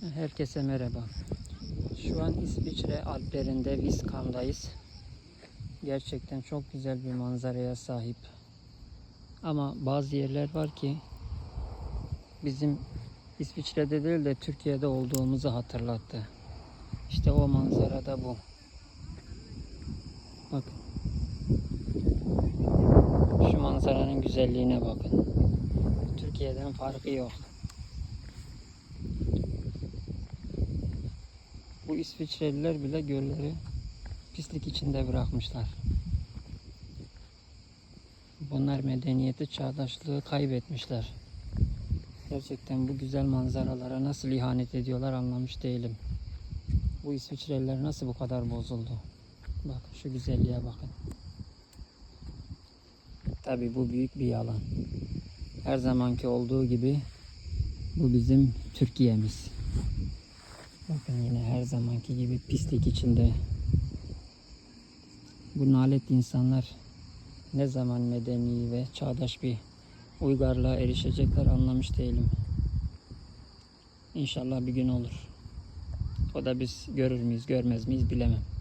Herkese merhaba. Şu an İsviçre Alplerinde Viskan'dayız. Gerçekten çok güzel bir manzaraya sahip. Ama bazı yerler var ki bizim İsviçre'de değil de Türkiye'de olduğumuzu hatırlattı. İşte o manzara da bu. Bakın. Şu manzaranın güzelliğine bakın. Türkiye'den farkı yok. Bu İsviçreliler bile gölleri pislik içinde bırakmışlar. Bunlar medeniyeti, çağdaşlığı kaybetmişler. Gerçekten bu güzel manzaralara nasıl ihanet ediyorlar anlamış değilim. Bu İsviçreliler nasıl bu kadar bozuldu? Bak şu güzelliğe bakın. Tabi bu büyük bir yalan. Her zamanki olduğu gibi bu bizim Türkiye'miz. Bakın yine her zamanki gibi pislik içinde. Bu nalet insanlar ne zaman medeni ve çağdaş bir uygarlığa erişecekler anlamış değilim. İnşallah bir gün olur. O da biz görür müyüz görmez miyiz bilemem.